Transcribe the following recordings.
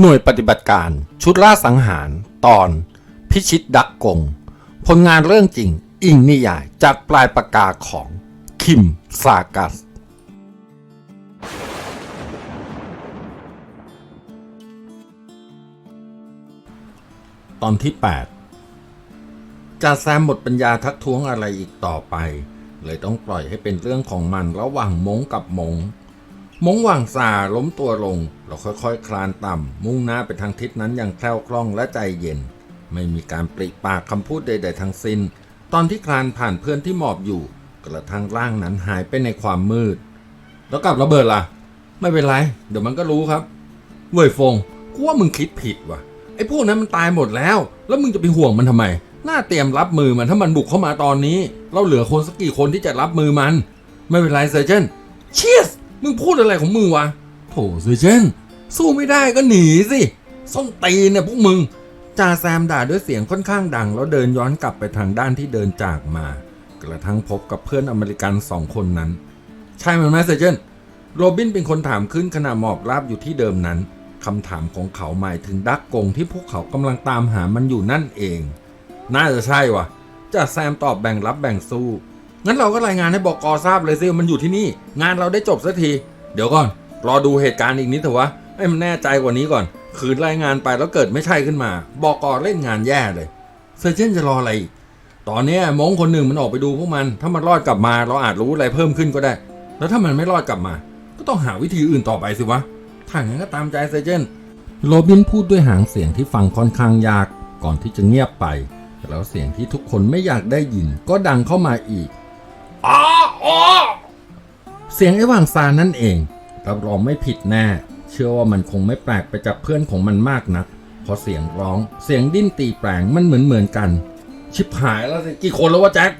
หน่วยปฏิบัติการชุดล่าสังหาร ตอน พิชิตดักกง ผลงานเรื่องจริง อิงนิยายจากปลายปากกาของ คิมซากัส ตอนที่ 8จ่าแซมหมดปัญญาทักท้วงอะไรอีกต่อไป เลยต้องปล่อยให้เป็นเรื่องของมันระหว่างมงกับมง มงหว่างซาล้มตัวลง เราค่อยๆคลานต่ำ มุ่งหน้าไปทางทิศนั้นอย่างแคล่วคล่องและใจเย็น ไม่มีการปริปากคำพูดใด ๆทั้งสิ้น ตอนที่คลานผ่านเพื่อนที่หมอบอยู่ กระทั่งร่างนั้นหายไปในความมืด แล้วกับระเบิดล่ะ ไม่เป็นไร เดี๋ยวมันก็รู้ครับเว่ยฟงกูว่ามึงคิดผิดว่ะไอ้พวกนั้นมันตายหมดแล้ว แล้วมึงจะไปห่วงมันทำไมน่าเตรียมรับมือมันถ้ามันบุกเข้ามาตอนนี้ เราเหลือคนสักกี่คนที่จะรับมือมัน ไม่เป็นไรเซอร์เจนเชียส มึงพูดอะไรของมึงวะโถเซอร์เจนสู้ไม่ได้ก็หนีสิส้นตีนเนี่ยพวกมึงจ่าแซมด่าด้วยเสียงค่อนข้างดัง แล้วเดินย้อนกลับไปทางด้านที่เดินจากมา กระทั่งพบกับเพื่อนอเมริกันสองคนนั้น ใช่ไหมแมเซอร์เจนโรบินเป็นคนถามขึ้นขณะหมอบราบอยู่ที่เดิมนั้นคำถามของเขาหมายถึงดักกงที่พวกเขากำลังตามหามันอยู่นั่นเอง น่าจะใช่วะจ่าแซมตอบแบ่งรับแบ่งสู้ งั้นเราก็รายงานให้บอกกอทราบเลยสิวมันอยู่ที่นี่ งานเราได้จบสักที เดี๋ยวก่อน รอดูเหตุการณ์อีกนิดเถอะวะให้มันแน่ใจกว่านี้ก่อน คืนรายงานไปแล้วเกิดไม่ใช่ขึ้นมา บอกกอเล่นงานแย่เลยเซอร์เจนจะรออะไรอีกตอนนี้มงคนหนึ่งมันออกไปดูพวกมัน ถ้ามันรอดกลับมาเราอาจรู้อะไรเพิ่มขึ้นก็ได้ แล้วถ้ามันไม่รอดกลับมา ก็ต้องหาวิธีอื่นต่อไปสิวะถ้าอย่างนั้นก็ตามใจเซอร์เจนโรบินพูดด้วยหางเสียงที่ฟังค่อนข้างยากก่อนที่จะเงียบไป แล้วเสียงที่ทุกคนไม่อยากได้ยินก็ดังเข้ามาอีก อ๋ออเสียงไอ้ว่างซานั่นเองรับรองไม่ผิดแน่ เชื่อว่ามันคงไม่แปลกไปจากเพื่อนของมันมากนักเพราะเสียงร้องเสียงดิ้นตีแปลงมันเหมือนเหมือนกัน ชิบหายแล้วสิกี่คนแล้ววะแจ็ค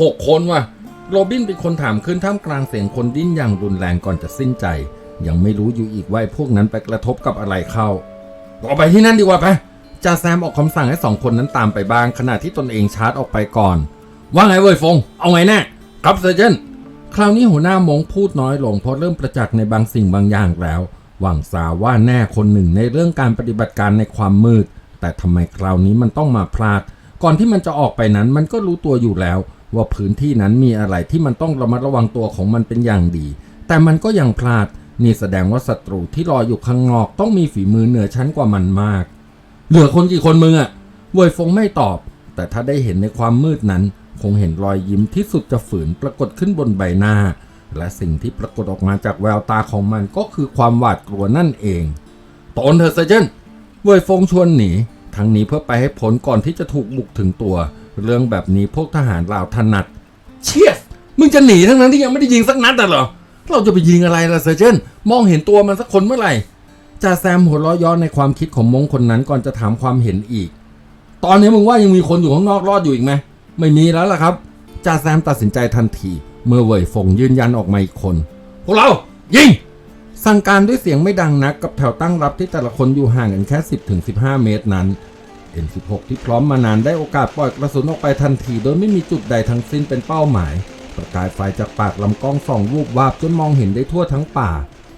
หกคนวะโรบินเป็นคนถามขึ้นท่ามกลางเสียงคนดิ้นอย่างรุนแรงก่อนจะสิ้นใจ ยังไม่รู้อยู่อีกว่าพวกนั้นไปกระทบกับอะไรเข้าออกไปที่นั่นดีกว่าไปจ่าแซมออกคำสั่งให้สองคนนั้นตามไปบ้าง ขณะที่ตนเองชาร์จออกไปก่อน ว่าไงเว้ยฟง เอาไงแน่ ครับเซอร์เจนคราวนี้หัวหน้ามงพูดน้อยลงเพราะเริ่มประจักษ์ในบางสิ่งบางอย่างแล้ว หวังสาว่าแน่คนหนึ่งในเรื่องการปฏิบัติการในความมืด แต่ทำไมคราวนี้มันต้องมาพลาด ก่อนที่มันจะออกไปนั้นมันก็รู้ตัวอยู่แล้ว ว่าพื้นที่นั้นมีอะไรที่มันต้องระมัดระวังตัวของมันเป็นอย่างดี แต่มันก็ยังพลาด นี่แสดงว่าศัตรูที่รออยู่ข้างนอกต้องมีฝีมือเหนือชั้นกว่ามันมาก เหลือคนกี่คนมึงอะเวยฟงไม่ตอบ แต่ถ้าได้เห็นในความมืดนั้น คงเห็นรอยยิ้มที่สุดจะฝืนปรากฏขึ้นบนใบหน้า และสิ่งที่ปรากฏออกมาจากแววตาของมันก็คือความหวาดกลัวนั่นเองตอนเธอเซเจนเวยฟงชวนหนี ทั้งนี้เพื่อไปให้พ้นก่อนที่จะถูกบุกถึงตัว เรื่องแบบนี้พวกทหารลาวถนัด เชียสมึงจะหนีทั้งนั้นที่ยังไม่ได้ยิงสักนัดน่เหรอ เราจะไปยิงอะไรล่ะเซอร์เจนมองเห็นตัวมันสักคนเมื่อไหร่จ่าแซมหัวเราะย้อนในความคิดของมงคนนั้นก่อนจะถามความเห็นอีก ตอนนี้มึงว่ายังมีคนอยู่ข้างนอกรอดอยู่อีกไหม ไม่มีแล้วล่ะครับจ่าแซมตัดสินใจทันที เมื่อเว่ยฟงยืนยันออกมาอีกคน พวกเรา ยิง สั่งการด้วยเสียงไม่ดังนักกับแถวตั้งรับที่แต่ละคนอยู่ห่างกันแค่ 10-15 เมตรนั้น N16 ที่พร้อมมานานได้โอกาสปล่อยกระสุนออกไปทันที โดยไม่มีจุดใดทั้งสิ้นเป็นเป้าหมาย ประกายไฟจากปากลำกล้องส่องวูบวาบจนมองเห็นได้ทั่วทั้งป่า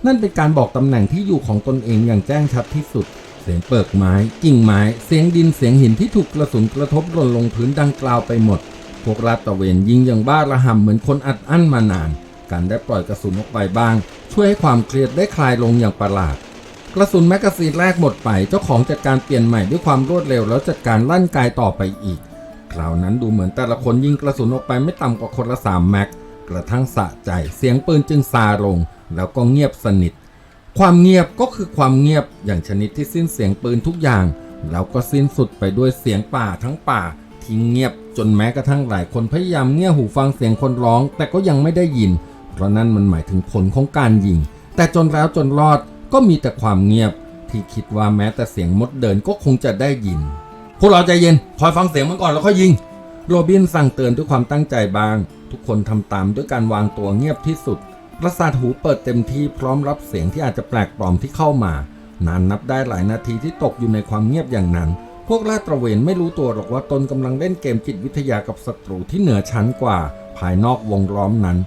นั่นเป็นการบอกตำแหน่งที่อยู่ของตนเองอย่างแจ้งชัดที่สุด เสียงเปิกไม้กิ่งไม้ เสียงดินเสียงหินที่ถูกกระสุนกระทบหล่นลงพื้นดังกล่าวไปหมด พวกลาดตะเวนยิงอย่างบ้าระห่ำเหมือนคนอัดอั้นมานาน การได้ปล่อยกระสุนออกไปบ้าง ช่วยให้ความเครียดได้คลายลงอย่างประหลาด กระสุนแมกกาซีนแรกหมดไป เจ้าของจัดการเปลี่ยนใหม่ด้วยความรวดเร็วแล้วจัดการลั่นกายต่อไปอีก คราวนั้นดูเหมือนแต่ละคนยิงกระสุนออกไปไม่ต่ำกว่าคนละสามแม็กกระทั่งสะใจ เสียงปืนจึงซาลง แล้วก็เงียบสนิท ความเงียบก็คือความเงียบอย่างชนิดที่สิ้นเสียงปืนทุกอย่าง แล้วก็สิ้นสุดไปด้วยเสียงป่าทั้งป่าที่เงียบจนแม้กระทั่งหลายคนพยายามเงี่ยหูฟังเสียงคนร้อง แต่ก็ยังไม่ได้ยิน เพราะนั่นมันหมายถึงผลของการยิง แต่จนแล้วจนรอดก็มีแต่ความเงียบ ที่คิดว่าแม้แต่เสียงมดเดินก็คงจะได้ยิน พวกเราใจเย็นคอยฟังเสียงมันก่อนแล้วค่อยยิง โรบินสั่งเตือนด้วยความตั้งใจบาง ทุกคนทำตามด้วยการวางตัวเงียบที่สุด ประสาทหูเปิดเต็มที่พร้อมรับเสียงที่อาจจะแปลกปลอมที่เข้ามานานนับได้หลายนาทีที่ตกอยู่ในความเงียบอย่างนั้น พวกลาดตระเวนไม่รู้ตัวหรอกว่าตนกำลังเล่นเกมจิตวิทยากับศัตรูที่เหนือชั้นกว่า ภายนอกวงล้อมนั้น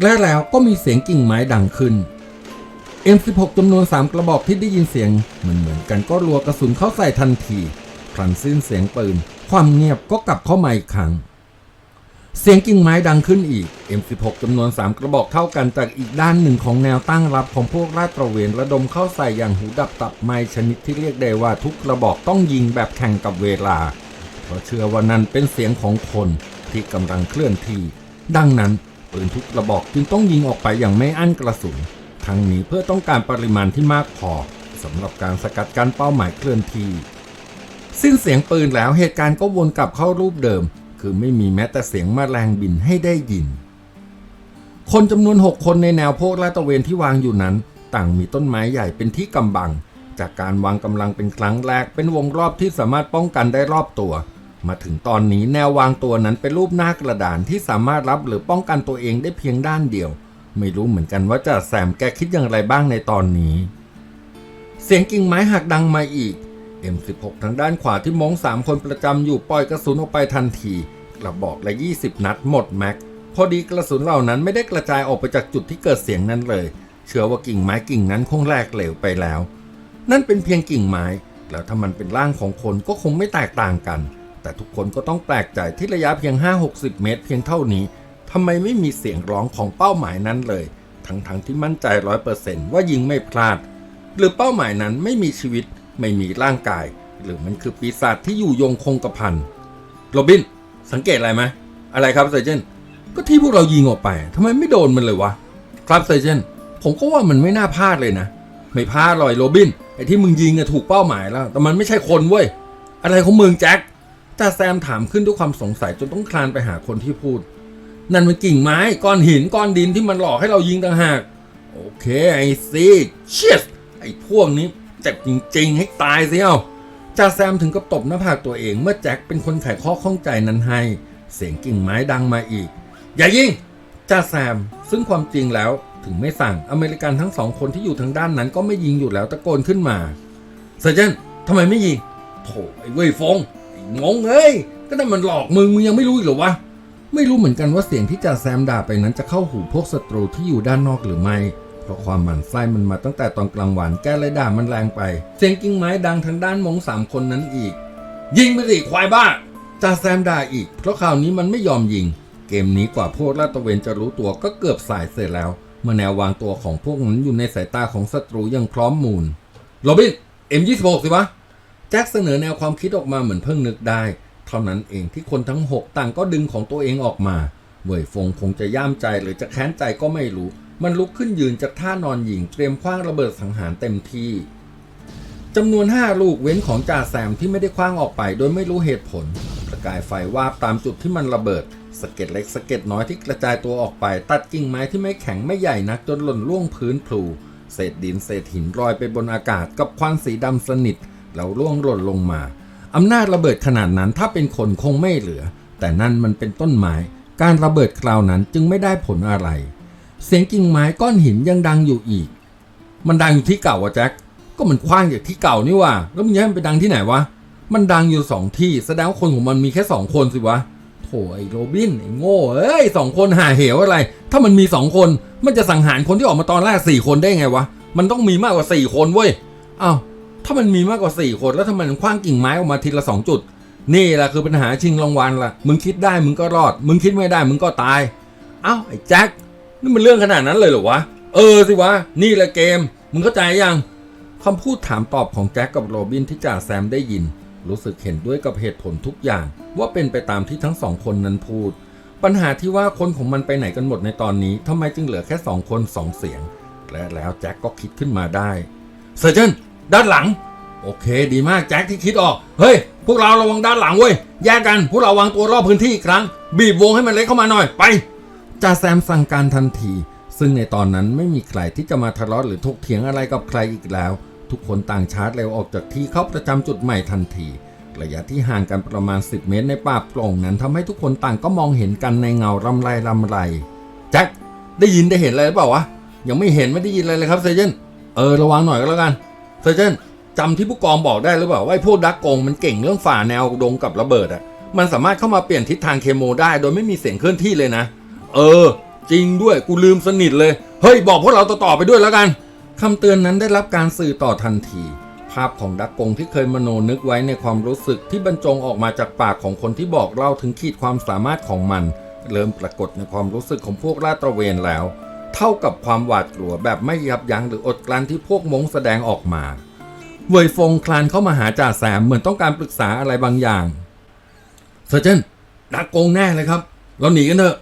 และแล้วก็มีเสียงกิ่งไม้ดังขึ้น M16 จำนวน 3 กระบอกที่ได้ยินเสียงเหมือนเหมือนๆกันก็รัวกระสุนเข้าใส่ทันทีพลันสิ้นเสียงปืน ความเงียบก็กลับเข้ามาอีกครั้ง เสียงกิ่งไม้ดังขึ้นอีก M16 จำนวน 3 กระบอกเท่ากันจากอีกด้านหนึ่งของแนวตั้งรับของพวกลาดตระเวนระดมเข้าใส่อย่างหูดับตับไม้ชนิดที่เรียกได้ว่าทุกกระบอกต้องยิงแบบแข่งกับเวลา เพราะเชื่อว่านั่นเป็นเสียงของคนที่กำลังเคลื่อนที่ ดังนั้นปืนทุกกระบอกจึงต้องยิงออกไปอย่างไม่อั้นกระสุน ทั้งนี้เพื่อต้องการปริมาณที่มากพอสำหรับการสกัดกั้นเป้าหมายเคลื่อนที่ สิ้นเสียงปืนแล้วเหตุการณ์ก็วนกลับเข้ารูปเดิม คือไม่มีแม้แต่เสียงแมลงบินให้ได้ยิน คนจำนวน6คนในแนวโพกลาดตะเวนที่วางอยู่นั้น ต่างมีต้นไม้ใหญ่เป็นที่กำบัง จากการวางกำลังเป็นครั้งแรกเป็นวงรอบที่สามารถป้องกันได้รอบตัว มาถึงตอนนี้แนววางตัวนั้นเป็นรูปหน้ากระดานที่สามารถรับหรือป้องกันตัวเองได้เพียงด้านเดียว ไม่รู้เหมือนกันว่าจะแซมแกคิดอย่างไรบ้างในตอนนี้ เสียงกิ่งไม้หักดังมาอีก M16 ทางด้านขวาที่มงสามคนประจำอยู่ปล่อยกระสุนออกไปทันทีกระบอกละ20 นัดหมดแม็กพอดีกระสุนเหล่านั้นไม่ได้กระจายออกไปจากจุดที่เกิดเสียงนั้นเลย เชื่อว่ากิ่งไม้กิ่งนั้นคงแหลกเหลวไปแล้ว นั่นเป็นเพียงกิ่งไม้ แล้วถ้ามันเป็นร่างของคนก็คงไม่แตกต่างกัน แต่ทุกคนก็ต้องแปลกใจที่ระยะเพียง 5-60 เมตร เพียงเท่านี้ทำไมไม่มีเสียงร้องของเป้าหมายนั้นเลย ทั้งๆที่มั่นใจร้อยเปอร์เซนต์ว่ายิงไม่พลาด หรือเป้าหมายนั้นไม่มีชีวิต ไม่มีร่างกาย หรือมันคือปีศาจที่อยู่ยงคงกระพันโรบิน สังเกตอะไรไหมอะไรครับเซอร์เจนก็ที่พวกเรายิงออกไปทำไมไม่โดนมันเลยวะ ครับเซอร์เจนผมก็ว่ามันไม่น่าพลาดเลยนะ ไม่พลาดหรอยโรบินไอ้ที่มึงยิงอะถูกเป้าหมายแล้ว แต่มันไม่ใช่คนเว้ยอะไรของมึงแจ็คจ่าแซมถามขึ้นด้วยความสงสัยจนต้องคลานไปหาคนที่พูด นั่นมันกิ่งไม้ก้อนหินก้อนดินที่มันหลอกให้เรายิงต่างหาก โอเคไอซีเชียสไอพวกนี้ เจ็บจริงๆ ให้ตายสิเอ้าจ่าแซมถึงกับตบหน้าผากตัวเองเมื่อแจ็คเป็นคนไขข้อข้องใจนั้นให้ เสียงกิ่งไม้ดังมาอีก อย่ายิงจ่าแซมซึ่งความจริงแล้วถึงไม่สั่งอเมริกันทั้งสองคนที่อยู่ทางด้านนั้นก็ไม่ยิงอยู่แล้วตะโกนขึ้นมาเซอร์เจนทำไมไม่ยิงโถไอ้เว่ยฟงไอ้งงเอ้ยก็นั่นมันหลอกมึงมึงยังไม่รู้อีกเหรอวะไม่รู้เหมือนกันว่าเสียงที่จ่าแซมด่าไปนั้นจะเข้าหูพวกศัตรูที่อยู่ด้านนอกหรือไม่ ราะความหมั่นไส้มันมาตั้งแต่ตอนกลางวันแกเลยด่ามันแรงไป เสียงกิ่งไม้ดังทางด้านมงสามคนนั้นอีก ยิงไปสิควายบ้าจ่าแซมด่าอีก เพราะคราวนี้มันไม่ยอมยิง เกมนี้กว่าพวกลาดตะเวนจะรู้ตัวก็เกือบสายเสร็จแล้วเมื่อแนววางตัวของพวกนั้นอยู่ในสายตาของศัตรูยังพร้อมมูลโรบิน M26 สิวะแจ็คเสนอแนวความคิดออกมาเหมือนเพิ่งนึกได้ เท่านั้นเองที่คนทั้งหกต่างก็ดึงของตัวเองออกมาเว่ยฟงคงจะย่ามใจหรือจะแค้นใจก็ไม่รู้ มันลุกขึ้นยืนจากท่านอนหญิงเตรียมคว้างระเบิดสังหารเต็มที่จำนวน 5 ลูกเว้นของจ่าแซมที่ไม่ได้คว้างออกไป โดยไม่รู้เหตุผล ประกายไฟวาบตามจุดที่มันระเบิดสะเก็ดเล็กสะเก็ดน้อยที่กระจายตัวออกไป ตัดกิ่งไม้ที่ไม่แข็งไม่ใหญ่นักจนหล่นล่วงพื้นพลูเศษดินเศษหินลอยไปบนอากาศกับควันสีดำสนิทแล้วร่วงหล่นลงมาอำนาจระเบิดขนาดนั้นถ้าเป็นคนคงไม่เหลือ แต่นั่นมันเป็นต้นไม้ การระเบิดคราวนั้นจึงไม่ได้ผลอะไร เสียงกิ่งไม้ก้อนหินยังดังอยู่อีก มันดังอยู่ที่เก่าอะแจ็ค ก็มันคว้างจากที่เก่านี่ว่าแล้วมันย้ายมันไปดังที่ไหนวะ มันดังอยู่สองที่แสดงว่าคนของมันมีแค่สองคนสิวะ โถไอ้โรบินไอ้โง่เอ้ยสองคนหาเหวอะไร ถ้ามันมีสองคน มันจะสังหารคนที่ออกมาตอนแรกสี่คนได้ไงวะ มันต้องมีมากกว่าสี่คนเว้ยอ้าวถ้ามันมีมากกว่าสี่คนแล้วทำไมมันคว้างกิ่งไม้ออกมาทีละสองจุด นี่แหละคือปัญหาชิงรางวัลล่ะมึงคิดได้มึงก็รอด มึงคิดไม่ได้มึงก็ตาย เอ้าไอ้แจ็ค นี่มันเรื่องขนาดนั้นเลยเหรอวะ เออสิวะ นี่แหละเกม มึงเข้าใจยังคำพูดถามตอบของแจ็คกับโรบินที่จ่าแซมได้ยิน รู้สึกเห็นด้วยกับเหตุผลทุกอย่าง ว่าเป็นไปตามที่ทั้งสองคนนั้นพูด ปัญหาที่ว่าคนของมันไปไหนกันหมดในตอนนี้ทำไมจึงเหลือแค่สองคนสองเสียง และแล้วแจ็คก็คิดขึ้นมาได้เซอร์เจนด้านหลัง โอเค ดีมากแจ็คที่คิดออก เฮ้ย พวกเราระวังด้านหลังเว้ยแยกกันพวกเราวางตัวรอบพื้นที่อีกครั้ง บีบวงให้มันเล็กเข้ามาหน่อยไป จ่าแซมสั่งการทันที ซึ่งในตอนนั้นไม่มีใครที่จะมาทะเลาะหรือถกเถียงอะไรกับใครอีกแล้ว ทุกคนต่างชาร์จเร็วออกจากที่เข้าประจำจุดใหม่ทันที ระยะที่ห่างกันประมาณ 10 เมตรในป่าโปร่งนั้นทำให้ทุกคนต่างก็มองเห็นกันในเงารำไรรำไรแจ็คได้ยินได้เห็นอะไรหรือเปล่าวะยังไม่เห็นไม่ได้ยินอะไรเลยครับเซเจนเออระวังหน่อยก็แล้วกันเซอร์เจนจำที่ผู้กองบอกได้หรือเปล่าว่าพวกดักกงมันเก่งเรื่องฝ่าแนวดงกับระเบิดอะมันสามารถเข้ามาเปลี่ยนทิศทางเคมโมได้ โดยไม่มีเสียงเคลื่อนที่เลยนะ เออ จริงด้วยกูลืมสนิทเลย เฮ้ย บอกพวกเราต่อๆไปด้วยแล้วกันคำเตือนนั้นได้รับการสื่อต่อทันที ภาพของดักกงที่เคยมโนนึกไว้ในความรู้สึกที่บรรจงออกมาจากปากของคนที่บอกเล่าถึงขีดความสามารถของมัน เริ่มปรากฏในความรู้สึกของพวกลาดตระเวนแล้ว เท่ากับความหวาดกลัวแบบไม่ยับยั้งหรืออดกลั้นที่พวกมงแสดงออกมาเวยฟงคลานเข้ามาหาจ่าแซมเหมือนต้องการปรึกษาอะไรบางอย่างเซอร์เจนดักโกงแน่เลยครับ เราหนีกันเถอะ